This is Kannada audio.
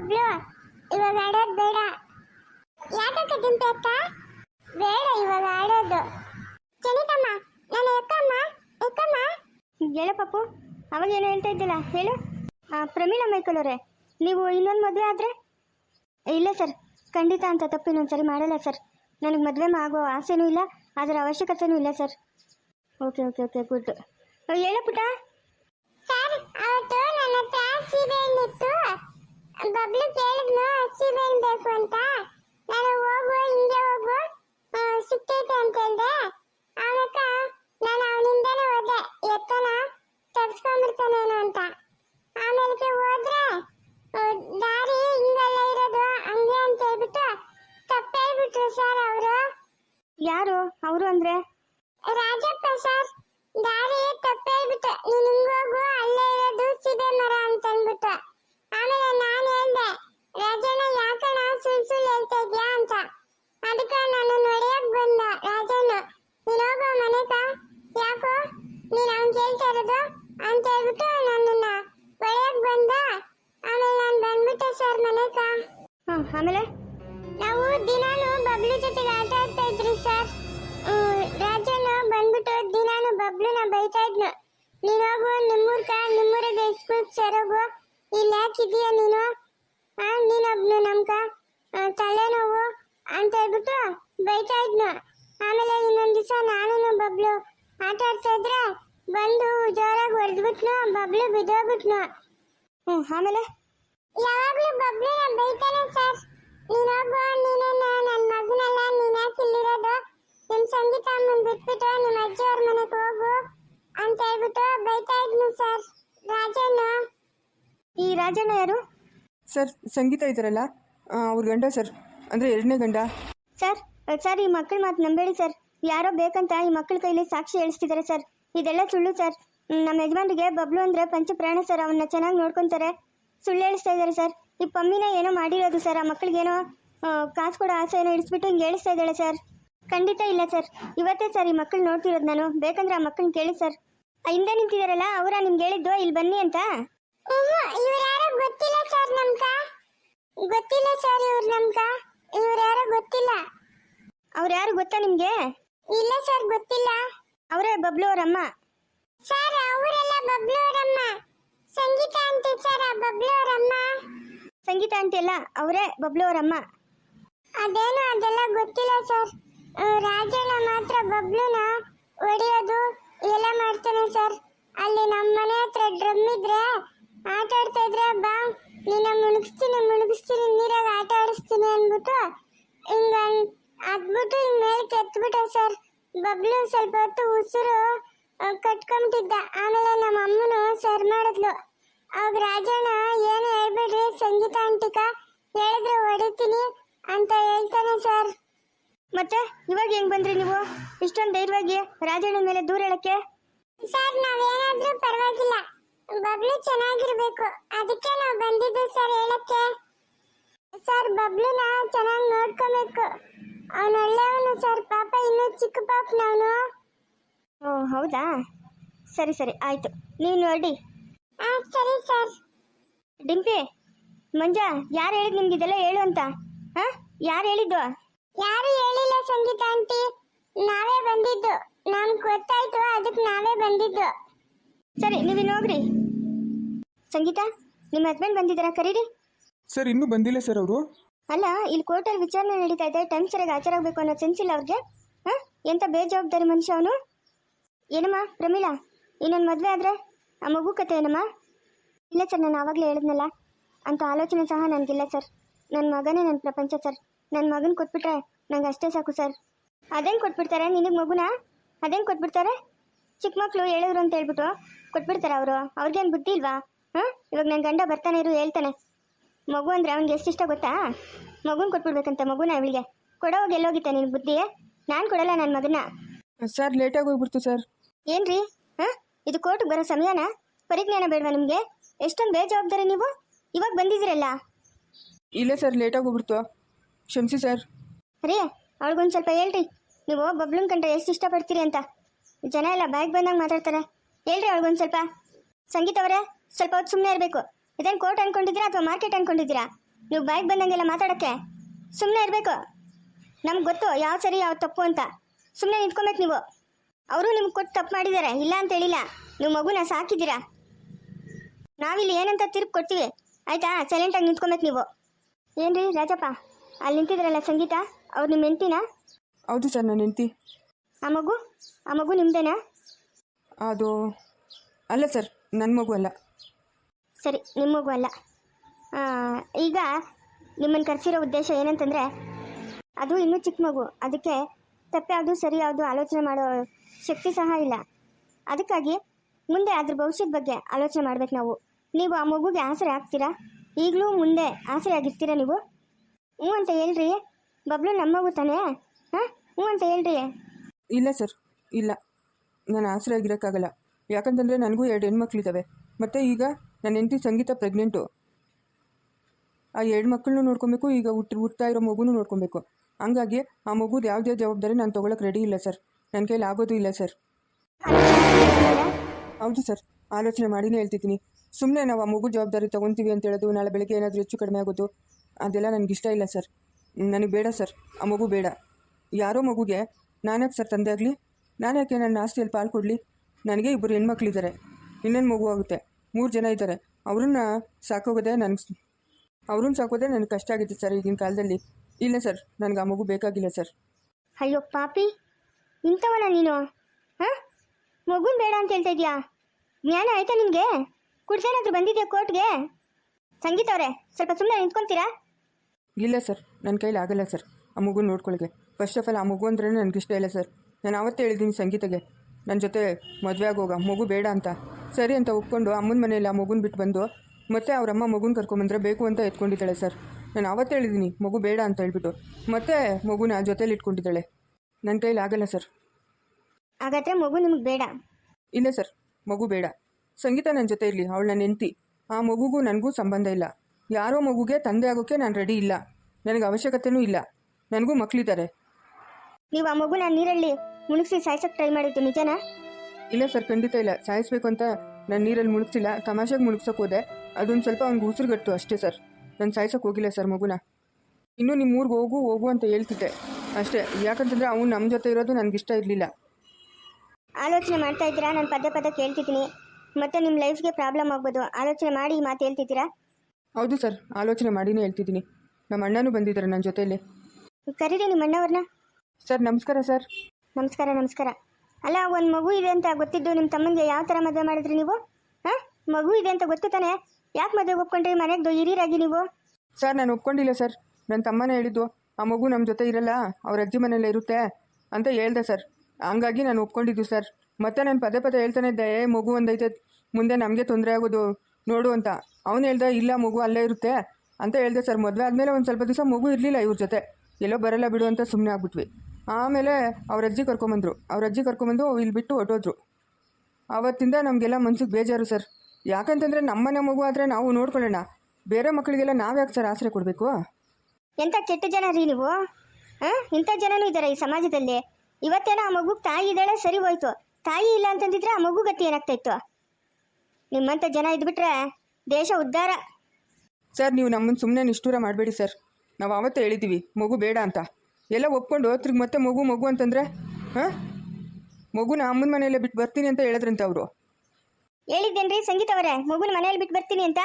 ಬಬ್ಲು ಇವಾಗ ಆಡೋದು ಬೇಡ. ಯಾಕಕ್ಕ ದಿಂಪೆ ಅಕ್ಕ? ಬೇಡ ಇವಾಗ ಆಡೋದು. ಚನಿಕಮ್ಮ ನಾನು ಎಕ್ಕಮ್ಮ ಎಕ್ಕಮ್ಮ ಹೇಳ ಪಾಪು ಅವಾಗ ಏನು ಹೇಳ್ತಾ ಇದ್ದಿಲ್ಲ ಹೇಳು. ಪ್ರಮೀಳಾ ಮೈಕಲ್ ಅವರೇ ನೀವು ಇನ್ನೊಂದು ಮದುವೆ ಆದರೆ? ಇಲ್ಲ ಸರ್ ಖಂಡಿತ ಅಂತ ತಪ್ಪು ಇನ್ನೊಂದು ಸರಿ ಮಾಡಲ್ಲ ಸರ್. ನನಗೆ ಮದುವೆ ಆಗೋ ಆಸೆನೂ ಇಲ್ಲ ಅದರ ಅವಶ್ಯಕತೆನೂ ಇಲ್ಲ sir. Okay okay okay good. ಹೇಳ ಪುಟ ಸರ್ ಅವತ್ತು ನನ್ನ ಹತ್ರ ಸೀಬೆಹಣ್ಣು ಯಾರು? ಅವರು ಅಂದ್ರೆ? ರಾಜಪ್ಪ ಸರ್, ದಾರಿ ತಪ್ಪೇಳ್ಬಿಟ್ಟು ನೀನು ಹಿಂಗೋಗು ಅಲ್ಲೇ ಇರೋದು ಸೀಬೆ ಮರ ಅಂತ ಅಂದ್ಬಿಟ್ಟು ಯಾಕಿದೀಯ ನೀನು? ನೀನೊಬ್ನು ನಮ್ಕ ಆ, ತಲೆನೋವು ಅಂತ ಹೇಳ್ಬಿಟ್ಟು ಬೈತಾ ಇದ್ನು. ಆಮೇಲೆ ಇನ್ನೊಂದು ದಿವಸ ನಾನು ಬಬ್ಲು ಆಟ ಆಡ್ತಾ ಇದ್ರೆ ಬಂದು ಜೋರಾಗಿ ಹೊಡೆದ್ಬಿಟ್ನು ಬಬ್ಲು ಬಿದ್ದೋಗ್ಬಿಟ್ನು. ಹ್ಞೂ ಆಮೇಲೆ? ಯಾವಾಗ್ಲೂ ನಾನು ಬೈತಾನೆ ಸರ್. ನೀನ್ ಹೋಗು ನೀನೇನ ನನ್ನ ಮಗನಲ್ಲ ನೀನ್ ಯಾಕೆ ಇಲ್ಲಿರೋದು? ನಿಮ್ಮ ಸಂಗೀತ ಅಮ್ಮನ ಬಿಟ್ಬಿಟ್ಟು ನಿಮ್ಮ ಅಜ್ಜಿ ಅವ್ರ ಮನೆಗೆ ಹೋಗು ಅಂತ ಹೇಳ್ಬಿಟ್ಟು ಬೈತಾ ಇದ್ನು ಸರ್. ರಾಜಣ್ಣ. ಈ ರಾಜಣ್ಣ ಯಾರು? ಸರ್ ಸಂಗೀತ ಇದ್ದಾರಲ್ಲ ಅವ್ರ ಗಂಡ ಸರ್ ಅಂದ್ರೆ ಎರಡನೇ ಗಂಡ. ಸರ್ ಸರ್ ಈ ಮಕ್ಕಳ ಮಾತು ನಂಬೇಳಿ ಸರ್. ಯಾರೋ ಬೇಕಂತ ಈ ಮಕ್ಕಳ ಕೈಲಿ ಸಾಕ್ಷಿ ಹೇಳಿಸ್ತಿದ್ದಾರೆ ಸರ್. ಇದೆಲ್ಲ ಸುಳ್ಳು ಸರ್. ನಮ್ಮ ಯಜಮಾನ್ರಿಗೆ ಬಬ್ಲು ಅಂದ್ರೆ ಪಂಚಪ್ರಾಣ ಸರ್. ಅವನ್ನ ಚೆನ್ನಾಗಿ ನೋಡ್ಕೊಂತಾರೆ. ಸುಳ್ಳು ಹೇಳಿಸ್ತಾ ಇದ್ದಾರೆ ಸರ್. ಈ ಪಮ್ಮಿನ ಏನೋ ಮಾಡಿರೋದು ಸರ್. ಆ ಮಕ್ಕಳಿಗೇನೋ ಕಾಸು ಕೊಡೋ ಆಸೆ ಏನೋ ಇಡಿಸ್ಬಿಟ್ಟು ಹಿಂಗೆ ಹೇಳಿಸ್ತಾ ಇದ್ದಾಳೆ ಸರ್. ಖಂಡಿತ ಇಲ್ಲ ಸರ್. ಇವತ್ತೇ ಸರ್ ಈ ಮಕ್ಕಳು ನೋಡ್ತಿರೋದು ನಾನು. ಬೇಕಂದ್ರೆ ಆ ಮಕ್ಕಳನ್ನ ಕೇಳಿ ಸರ್. ಹಿಂದೆ ನಿಂತಿದ್ದಾರಲ್ಲ ಅವರ ನಿಮ್ಗೆ ಹೇಳಿದ್ದು? ಇಲ್ಲಿ ಬನ್ನಿ ಅಂತ. ಗೊತ್ತಿಲ್ಲ ಸರ್ ನಮ್ಕ ಗೊತ್ತಿಲ್ಲ ಸರ್ ಇವ್ರು ನಮ್ಕ ಇವ್ರು ಯಾರೋ ಗೊತ್ತಿಲ್ಲ. ಅವ್ರು ಯಾರು ಗೊತ್ತಾ ನಿಮಗೆ? ಇಲ್ಲ ಸರ್ ಗೊತ್ತಿಲ್ಲ. ಅವರೇ ಬಬ್ಲು ಅವರಮ್ಮ. ಸರ್ ಅವರೆಲ್ಲ ಬಬ್ಲು ಅವರಮ್ಮ. ಸಂಗೀತ ಆಂಟಿ ಸರ್ ಆ ಬಬ್ಲು ಅವರಮ್ಮ. ಸಂಗೀತ ಆಂಟಿ ಅಲ್ಲ ಅವರೇ ಬಬ್ಲು ಅವರಮ್ಮ. ಅದೇನು ಅದೆಲ್ಲ ಗೊತ್ತಿಲ್ಲ ಸರ್. ರಾಜಣ್ಣ ಮಾತ್ರ ಬಬ್ಲುನ ಹೊಡೆಯೋದು ಎಲ್ಲ ಮಾಡ್ತಾನೆ ಸರ್. ಅಲ್ಲಿ ನಮ್ಮ ಮನೆ ಹತ್ರ ಡ್ರಮ್ ಇದ್ರೆ ಆಟ ಆಡ್ತಾ ಇದ್ರೆ ಬಾ ನಿನ್ನ ಮುಳುಗಿಸ್ತೀನಿ ಮುಳುಗಿಸ್ತೀನಿ ನೀರಾಗ ಆಟ ಆಡಿಸ್ತೀನಿ ಅಂದ್ಬಿಟ್ಟು ಹಿಂಗ ಅದ್ಬಿಟ್ಟು ಹಿಂಗ್ ಮೇಲೆ ಕೆತ್ಬಿಟ್ಟ ಸರ್. ಬಬ್ಲು ಸ್ವಲ್ಪ ಹೊತ್ತು ಉಸಿರು ಕಟ್ಕೊಂಬಿಟ್ಟಿದ್ದ. ಆಮೇಲೆ ನಮ್ಮ ಅಮ್ಮನು ಸರ್ ಮಾಡಿದ್ಲು. ಅವಾಗ ರಾಜಣ್ಣ ಏನು ಹೇಳ್ಬೇಡ್ರಿ ಸಂಗೀತ ಅಂಟಿಕ ಹೇಳಿದ್ರೆ ಹೊಡಿತೀನಿ ಅಂತ ಹೇಳ್ತಾನೆ ಸರ್. ಮತ್ತೆ ಇವಾಗ ಹೆಂಗ್ ಬಂದ್ರಿ ನೀವು? ಇಷ್ಟೊಂದು ಧೈರ್ಯವಾಗಿ ರಾಜಣ್ಣ ಮೇಲೆ ದೂರ ಹೇಳಕ್ಕೆ? ಸರ್ ನಾವೇನಾದ್ರೂ ಪರವಾಗಿಲ್ಲ. ಬಬ್ಲು ಚೆನ್ನಾಗಿರ್ಬೇಕು. ಅದಕ್ಕೆ ನಾವು ಬಂದಿದ್ದು ಸರ್ ಹೇಳಕ್ಕೆ. ಸರ್ ಬಬ್ಲುನ ಚೆನ್ನಾಗಿ ನೋಡ್ಕೋಬೇಕು. ಅವನು ಒಳ್ಳೆಯವನು ಸರ್. ಪಾಪ ಇನ್ನೂ ಚಿಕ್ಕ ಪಾಪನವನು ಓ ಹೌದಾ? ಸರಿ ಸರಿ ಆಯಿತು. ನೀವು ನೋಡಿ. ಹಾಂ ಸರಿ ಸರ್. ಡಿಂಪಿ ಮಂಜಾ ಯಾರು ಹೇಳಿದ್ ನಿಮ್ಗೆ ಇದೆಲ್ಲ ಹೇಳು ಅಂತ? ಹಾ? ಯಾರು ಹೇಳಿದ್ದು? ಯಾರು ಹೇಳಿಲ್ಲ ಸಂಗೀತ ಆಂಟಿ. ನಾವೇ ಬಂದಿದ್ದು. ನಮ್ಗೆ ಗೊತ್ತಾಯ್ತು ಅದಕ್ಕೆ ನಾವೇ ಬಂದಿದ್ದು. ಸರಿ ನೀವಿನ್ನು ಹೋಗ್ರಿ ಸಂಗೀತ ನಿಮ್ಮ ಹಸ್ಬೆಂಡ್ ಬಂದಿದ್ದರ? ಕರೀರಿ. ಸರ್ ಇನ್ನು ಬಂದಿಲ್ಲ ಸರ್ ಅವರು. ಅಲ್ಲ ಇಲ್ಲಿ ಕೋರ್ಟಲ್ಲಿ ವಿಚಾರಣೆ ನಡೀತಾ ಇದೆ. ಟೈಮ್ ಸರಿಯಾಗಿ ಹಾಜರಾಗಬೇಕು ಅನ್ನೋ ಸೆನ್ಸ್ ಇಲ್ಲ ಅವ್ರಿಗೆ. ಹಾಂ? ಎಂಥ ಬೇಜವಾಬ್ದಾರಿ ಮನುಷ್ಯ ಅವನು? ಏನಮ್ಮ ಪ್ರಮೀಳಾ ಇನ್ನೊಂದು ಮದುವೆ ಆದ್ರೆ ಆ ಮಗು ಕತೆ ಏನಮ್ಮ? ಇಲ್ಲ ಸರ್ ನಾನು ಆವಾಗಲೇ ಹೇಳಿದ್ನಲ್ಲ. ಅಂತ ಆಲೋಚನೆ ಸಹ ನನಗಿಲ್ಲ ಸರ್. ನನ್ನ ಮಗನೇ ನನ್ನ ಪ್ರಪಂಚ ಸರ್. ನನ್ನ ಮಗನ ಕೊಟ್ಬಿಟ್ರೆ ನಂಗೆ ಅಷ್ಟೇ ಸಾಕು ಸರ್. ಅದೇನು ಕೊಟ್ಬಿಡ್ತಾರೆ? ನಿನಗೆ ಮಗುನ? ಅದೇನು ಕೊಟ್ಬಿಡ್ತಾರೆ? ಚಿಕ್ಕ ಮಕ್ಕಳು ಹೇಳಿದ್ರು ಅಂತ ಹೇಳ್ಬಿಟ್ಟು. ಕೊಟ್ಬಿಡ್ತಾರೆ ಅವರು. ಅವ್ರಿಗೇನು ಬುದ್ಧಿ ಇಲ್ವಾ? ಹಾಂ ಇವಾಗ ನನ್ನ ಗಂಡ ಬರ್ತಾನೆ ಇರು ಹೇಳ್ತಾನೆ. ಮಗು ಅಂದರೆ ಅವ್ನಿಗೆ ಎಷ್ಟಿಷ್ಟ ಗೊತ್ತಾ? ಮಗುನ ಕೊಟ್ಬಿಡ್ಬೇಕಂತ ಮಗುನ ಅವಳಿಗೆ. ಕೊಡೋವಾಗ ಎಲ್ಲೋಗಿತ್ತ ನಿನ್ನ ಬುದ್ಧಿ? ನಾನು ಕೊಡಲ್ಲ ನನ್ನ ಮಗನ. ಸರ್ ಲೇಟಾಗಿ ಹೋಗ್ಬಿಡ್ತು ಸರ್. ಏನ್ರಿ? ಹಾಂ? ಇದು ಕೋರ್ಟ್ಗೆ ಬರೋ ಸಮಯನ? ಪರಿಜ್ಞಾನ ಬೇಡವಾ ನಿಮಗೆ? ಎಷ್ಟೊಂದು ಬೇಜವಾಬ್ದಾರಿ ನೀವು? ಇವಾಗ ಬಂದಿದ್ದೀರಲ್ಲ? ಇಲ್ಲ ಸರ್ ಲೇಟಾಗಿ ಹೋಗ್ಬಿಡ್ತು. ಕ್ಷಮಿಸಿ ಸರ್. ರೀ ಅವ್ಳಿಗೊಂದು ಸ್ವಲ್ಪ ಹೇಳ್ರಿ. ನೀವು ಬಬ್ಲುನ್ ಕಂಡ್ರೆ ಎಷ್ಟು ಇಷ್ಟಪಡ್ತೀರಿ ಅಂತ. ಜನ ಎಲ್ಲ ಬ್ಯಾಗ್ ಬಂದಂಗೆ ಮಾತಾಡ್ತಾರೆ. ಹೇಳ್ರಿ ಅವ್ರಿಗೊಂದು ಸ್ವಲ್ಪ. ಸಂಗೀತ ಅವರೇ ಸ್ವಲ್ಪ ಹೊತ್ತು ಸುಮ್ಮನೆ ಇರಬೇಕು. ಇದನ್ನು ಕೋರ್ಟ್ ಅನ್ಕೊಂಡಿದ್ದೀರಾ ಅಥವಾ ಮಾರ್ಕೆಟ್ ಅನ್ಕೊಂಡಿದ್ದೀರಾ? ನೀವು ಬೈಕ್ ಬಂದಂಗೆಲ್ಲ ಮಾತಾಡೋಕ್ಕೆ ಸುಮ್ಮನೆ ಇರಬೇಕು. ನಮ್ಗೆ ಗೊತ್ತು ಯಾವ ಸರಿ ಯಾವ ತಪ್ಪು ಅಂತ. ಸುಮ್ಮನೆ ನಿಂತ್ಕೊಬೇಕು ನೀವು. ಅವರು ನಿಮ್ಗೆ ಕೊಟ್ಟು ತಪ್ಪು ಮಾಡಿದ್ದಾರೆ ಇಲ್ಲ ಅಂತ ಹೇಳಿಲ್ಲ. ನೀವು ಮಗುನ ಸಾಕಿದ್ದೀರಾ? ನಾವಿಲ್ಲಿ ಏನಂತ ತೀರ್ಪು ಕೊಡ್ತೀವಿ. ಆಯ್ತಾ? ಸೈಲೆಂಟಾಗಿ ನಿಂತ್ಕೊಬೇಕು ನೀವು. ಏನ್ರಿ ರಾಜಪ್ಪ? ಅಲ್ಲಿ ನಿಂತಿದ್ರಲ್ಲ ಸಂಗೀತ? ಅವ್ರು ನಿಮ್ಮ ಹೆಂಡ್ತಿನಾ? ಹೌದು ಸರ್ ನನ್ನ ಹೆಂಡ್ತಿ. ಆ ಮಗು? ಆ ಮಗು ನಿಮ್ದೇನಾ? ಅದು ಅಲ್ಲ ಸರ್ ನನ್ನ ಮಗು ಅಲ್ಲ. ಸರಿ ನಿಮ್ಮ ಮಗು ಅಲ್ಲ. ಆ, ಈಗ ನಿಮ್ಮನ್ನು ಕರೆಸಿರೋ ಉದ್ದೇಶ ಏನಂತಂದರೆ ಅದು ಇನ್ನೂ ಚಿಕ್ಕ ಮಗು. ಅದಕ್ಕೆ ತಪ್ಪೆ ಅದು ಸರಿ ಯಾವುದು ಆಲೋಚನೆ ಮಾಡೋ ಶಕ್ತಿ ಸಹ ಇಲ್ಲ. ಅದಕ್ಕಾಗಿ ಮುಂದೆ ಅದ್ರ ಭವಿಷ್ಯದ ಬಗ್ಗೆ ಆಲೋಚನೆ ಮಾಡ್ಬೇಕು ನಾವು. ನೀವು ಆ ಮಗುಗೆ ಆಸರೆ ಆಗ್ತೀರಾ ಈಗಲೂ ಮುಂದೆ ಆಸರೆ ಆಗಿರ್ತೀರಾ ನೀವು? ಹ್ಞೂ ಅಂತ ಹೇಳ್ರಿ. ಬಬ್ಲು ನಮ್ಮ ಮಗು ತಾನೇ? ಹಾಂ? ಹ್ಞೂ ಅಂತ ಹೇಳ್ರಿ. ಇಲ್ಲ ಸರ್ ಇಲ್ಲ. ನಾನು ಆಸರೆ ಆಗಿರೋಕ್ಕಾಗಲ್ಲ. ಯಾಕಂತಂದರೆ ನನಗೂ ಎರಡು ಹೆಣ್ಮಕ್ಳಿದ್ದಾವೆ ಮತ್ತು ಈಗ ನನ್ನ ಹೆಂಡತಿ ಸಂಗೀತ ಪ್ರೆಗ್ನೆಂಟು ಆ ಎರಡು ಮಕ್ಕಳನ್ನೂ ನೋಡ್ಕೊಬೇಕು, ಈಗ ಹುಟ್ಟಿ ಹುಟ್ತಾ ಇರೋ ಮಗುನೂ ನೋಡ್ಕೊಬೇಕು. ಹಂಗಾಗಿ ಆ ಮಗುದು ಯಾವುದೇ ಜವಾಬ್ದಾರಿ ನಾನು ತೊಗೊಳಕ್ಕೆ ರೆಡಿ ಇಲ್ಲ ಸರ್. ನನ್ನ ಕೈಲಿ ಆಗೋದು ಇಲ್ಲ ಸರ್. ಹೌದು ಸರ್. ಆಲೋಚನೆ ಮಾಡಿನೇ ಹೇಳ್ತಿದ್ದೀನಿ. ಸುಮ್ಮನೆ ನಾವು ಆ ಮಗು ಜವಾಬ್ದಾರಿ ತೊಗೊತೀವಿ ಅಂತ ಹೇಳೋದು, ನಾಳೆ ಬೆಳಗ್ಗೆ ಏನಾದರೂ ಹೆಚ್ಚು ಕಡಿಮೆ ಆಗೋದು, ಅದೆಲ್ಲ ನನಗೆ ಇಷ್ಟ ಇಲ್ಲ ಸರ್. ನನಗೆ ಬೇಡ ಸರ್. ಆ ಮಗು ಬೇಡ. ಯಾರೋ ಮಗುಗೆ ನಾನ್ಯಾಕೆ ಸರ್ ತಂದೆ ಆಗಲಿ ನಾನ್ಯಾಕೆ ನನ್ನ ಆಸ್ತಿಯಲ್ಲಿ ಪಾಲು ಕೊಡಲಿ? ನನಗೆ ಇಬ್ಬರು ಹೆಣ್ಮಕ್ಳಿದ್ದಾರೆ ಇನ್ನೊಂದು ಮಗು ಆಗುತ್ತೆ? ಮೂರು ಜನ ಇದ್ದಾರೆ ಅವ್ರನ್ನ ಸಾಕೋಗೋದೇ ನನಗೆ ಅವ್ರನ್ನ ಸಾಕೋದೇ ನನಗೆ ಕಷ್ಟ ಆಗಿತ್ತು ಸರ್ ಈಗಿನ ಕಾಲದಲ್ಲಿ. ಇಲ್ಲ ಸರ್ ನನಗೆ ಆ ಮಗು ಬೇಕಾಗಿಲ್ಲ ಸರ್. ಅಯ್ಯೋ ಪಾಪಿ ಇಂಥವನ ನೀನು? ಹಾಂ? ಮಗುನ ಬೇಡ ಅಂತ ಹೇಳ್ತಾ ಇದೆಯಾ? ಜ್ಞಾನ ಆಯ್ತಾ ನಿನಗೆ? ಕುಡ್ಸೇನಾದ್ರೂ ಬಂದಿದ್ಯಾ ಕೋರ್ಟ್ಗೆ? ಸಂಗೀತ ಅವರೇ ಸ್ವಲ್ಪ ಸುಮ್ಮನೆ ನಿಂತ್ಕೊಂತೀರಾ? ಇಲ್ಲ ಸರ್ ನನ್ನ ಕೈಲಿ ಆಗಲ್ಲ ಸರ್ ಆ ಮಗು ನೋಡ್ಕೊಳಗೆ ಫಸ್ಟ್ ಆಫ್ ಆಲ್ ಆ ಮಗು ಅಂದ್ರೆ ನನಗಿಷ್ಟ ಇಷ್ಟ ಇಲ್ಲ ಸರ್. ನಾನು ಅವತ್ತೇ ಹೇಳಿದ್ದೀನಿ ಸಂಗೀತಗೆ. ನನ್ನ ಜೊತೆ ಮದುವೆ ಆಗೋಗ ಮಗು ಬೇಡ ಅಂತ. ಸರಿ ಅಂತ ಒಪ್ಕೊಂಡು ಅಮ್ಮನ ಮನೆಯಲ್ಲಿ ಆ ಮಗುನ ಬಿಟ್ಟು ಬಂದು ಮತ್ತೆ ಅವರಮ್ಮ ಮಗುನ ಕರ್ಕೊಂಬಂದ್ರೆ ಬೇಕು ಅಂತ ಎತ್ಕೊಂಡಿದ್ದಾಳೆ ಸರ್. ನಾನು ಆವತ್ತೇ ಹೇಳಿದ್ದೀನಿ ಮಗು ಬೇಡ ಅಂತ ಹೇಳ್ಬಿಟ್ಟು. ಮತ್ತೆ ಮಗುನ ಜೊತೇಲಿ ಇಟ್ಕೊಂಡಿದ್ದಾಳೆ. ನನ್ನ ಕೈಲಿ ಆಗಲ್ಲ ಸರ್. ಹಾಗಾದ್ರೆ ಮಗು ನಿಮಗೆ ಬೇಡ? ಇಲ್ಲ ಸರ್ ಮಗು ಬೇಡ. ಸಂಗೀತ ನನ್ನ ಜೊತೆ ಇರಲಿ ಅವಳು ನನ್ನ ಹೆಂಡತಿ ಆ ಮಗುಗೂ ನನಗೂ ಸಂಬಂಧ ಇಲ್ಲ. ಯಾರೋ ಮಗುಗೆ ತಂದೆ ಆಗೋಕ್ಕೆ ನಾನು ರೆಡಿ ಇಲ್ಲ. ನನಗೆ ಅವಶ್ಯಕತೆನೂ ಇಲ್ಲ. ನನಗೂ ಮಕ್ಕಳಿದ್ದಾರೆ ನೀವು ಆ ಮಗುನ ನೀರಲ್ಲಿ ಮುಳುಗಿಸಿ ಸಾಯ್ಸಕ್ಕೆ ಟ್ರೈ ಮಾಡಿದ್ದು ನಿಜನಾ? ಇಲ್ಲ ಸರ್ ಖಂಡಿತ ಇಲ್ಲ. ಸಾಯಿಸ್ಬೇಕು ಅಂತ ನಾನು ನೀರಲ್ಲಿ ಮುಳುಗ್ಸಿಲ್ಲ. ತಮಾಷೆಗೆ ಮುಳುಗ್ಸೋಕೆ ಹೋದೆ. ಅದೊಂದು ಸ್ವಲ್ಪ ಅವ್ನಿಗೆ ಉಸಿರುಗಟ್ಟು ಅಷ್ಟೇ ಸರ್. ನಾನು ಸಾಯ್ಸೋಕೆ ಹೋಗಿಲ್ಲ ಸರ್ ಮಗುನ. ಇನ್ನೂ ನಿಮ್ಮ ಊರಿಗೆ ಹೋಗು ಹೋಗು ಅಂತ ಹೇಳ್ತಿದ್ದೆ. ಅಷ್ಟೇ. ಯಾಕಂತಂದರೆ ಅವ್ನು ನಮ್ಮ ಜೊತೆ ಇರೋದು ನನಗಿಷ್ಟ ಇರಲಿಲ್ಲ. ಆಲೋಚನೆ ಮಾಡ್ತಾ ಇದ್ದೀರಾ? ನಾನು ಪದೇ ಪದೇ ಕೇಳ್ತಿದ್ದೀನಿ. ಮತ್ತೆ ನಿಮ್ಮ ಲೈಫ್ಗೆ ಪ್ರಾಬ್ಲಮ್ ಆಗ್ಬೋದು. ಆಲೋಚನೆ ಮಾಡಿ ಈ ಮಾತು ಹೇಳ್ತಿದ್ದೀರಾ? ಹೌದು ಸರ್. ಆಲೋಚನೆ ಮಾಡಿನೇ ಹೇಳ್ತಿದ್ದೀನಿ. ನಮ್ಮ ಅಣ್ಣನೂ ಬಂದಿದ್ದಾರೆ ನನ್ನ ಜೊತೆಯಲ್ಲಿ. ಕರೀರಿ ನಿಮ್ಮ ಅಣ್ಣವ್ರನ್ನ. ಸರ್ ನಮಸ್ಕಾರ ಸರ್. ನಮಸ್ಕಾರ ನಮಸ್ಕಾರ. ಅಲ್ಲ, ಒಂದು ಮಗು ಇದೆ ಅಂತ ಗೊತ್ತಿದ್ದು ನಿಮ್ಮ ತಮ್ಮನಿಗೆ ಯಾವ ಥರ ಮದುವೆ ಮಾಡಿದ್ರಿ ನೀವು? ಹಾಂ? ಮಗು ಇದೆ ಅಂತ ಗೊತ್ತು ತಾನೆ? ಯಾಕೆ ಮದುವೆಗೆ ಒಪ್ಕೊಂಡ್ರಿ ಮನೆಗೆ ಹಿರಿಯರಾಗಿ ನೀವು? ಸರ್, ನಾನು ಒಪ್ಕೊಂಡಿಲ್ಲ ಸರ್. ನನ್ನ ತಮ್ಮನೇ ಹೇಳಿದ್ದು, ಆ ಮಗು ನಮ್ಮ ಜೊತೆ ಇರಲ್ಲ, ಅವ್ರ ಅಜ್ಜಿ ಮನೇಲಿ ಇರುತ್ತೆ ಅಂತ ಹೇಳ್ದೆ ಸರ್. ಹಂಗಾಗಿ ನಾನು ಒಪ್ಕೊಂಡಿದ್ದು ಸರ್. ಮತ್ತೆ ನಾನು ಪದೇ ಪದೇ ಹೇಳ್ತಾನೆ ಇದ್ದೆ, ಏ, ಮಗು ಒಂದೈತೆ, ಮುಂದೆ ನಮಗೆ ತೊಂದರೆ ಆಗೋದು, ನೋಡು ಅಂತ. ಅವನು ಹೇಳ್ದೆ, ಇಲ್ಲ, ಮಗು ಅಲ್ಲೇ ಇರುತ್ತೆ, ಅಂತ ಹೇಳ್ದೆ ಸರ್. ಮದುವೆ ಆದಮೇಲೆ ಒಂದು ಸ್ವಲ್ಪ ದಿವಸ ಮಗು ಇರಲಿಲ್ಲ ಇವ್ರ ಜೊತೆ. ಎಲ್ಲೋ ಬರಲ್ಲ ಬಿಡು ಅಂತ ಸುಮ್ಮನೆ ಆಗ್ಬಿಟ್ವಿ. ಆಮೇಲೆ ಅವ್ರ ಅಜ್ಜಿ ಕರ್ಕೊಂಬಂದರು. ಅವ್ರ ಅಜ್ಜಿ ಕರ್ಕೊಂಬಂದು ಇಲ್ಲಿ ಬಿಟ್ಟು ಹೊಟ್ಟೋದ್ರು ಆವತ್ತಿಂದ ನಮಗೆಲ್ಲ ಮನ್ಸಿಗೆ ಬೇಜಾರು ಸರ್. ಯಾಕಂತಂದರೆ ನಮ್ಮನೆ ಮಗು ಆದರೆ ನಾವು ನೋಡ್ಕೊಳ್ಳೋಣ. ಬೇರೆ ಮಕ್ಕಳಿಗೆಲ್ಲ ನಾವ್ಯಾಕೆ ಸರ್ ಆಸರೆ ಕೊಡಬೇಕು? ಎಂಥ ಕೆಟ್ಟ ಜನ ರೀ ನೀವು? ಹಾಂ ಇಂಥ ಜನನೂ ಇದ್ದಾರೆ ಈ ಸಮಾಜದಲ್ಲಿ. ಇವತ್ತೇನೋ ಆ ಮಗುಗೆ ತಾಯಿ ಇದ್ದಾಳೆ ಸರಿ ಹೋಯ್ತು. ತಾಯಿ ಇಲ್ಲ ಅಂತಂದಿದ್ರೆ ಆ ಮಗು ಗತಿ ಏನಾಗ್ತಾ ಇತ್ತು ನಿಮ್ಮಂಥ ಜನ ಇದ್ಬಿಟ್ರೆ ದೇಶ ಉದ್ಧಾರ. ಸರ್ ನೀವು ನಮ್ಮನ್ನು ಸುಮ್ಮನೆ ನಿಷ್ಠೂರ ಮಾಡಬೇಡಿ ಸರ್. ನಾವು ಆವತ್ತೇ ಹೇಳಿದ್ದೀವಿ ಮಗು ಬೇಡ ಅಂತ. ಎಲ್ಲ ಒಪ್ಕೊಂಡು ತಿರ್ಗಿ ಮತ್ತೆ ಮಗು ಮಗು ಅಂತಂದ್ರೆ, ಹಾಂ? ಮಗುನ ಅಮ್ಮನ ಮನೆಯಲ್ಲೇ ಬಿಟ್ಟು ಬರ್ತೀನಿ ಅಂತ ಹೇಳಿದ್ರಂತೆ ಅವರು. ಹೇಳಿದ್ದೇನ್ರಿ ಸಂಗೀತ ಅವರೇ? ಮಗುನ ಮನೆಯಲ್ಲಿ ಬಿಟ್ಟು ಬರ್ತೀನಿ ಅಂತ?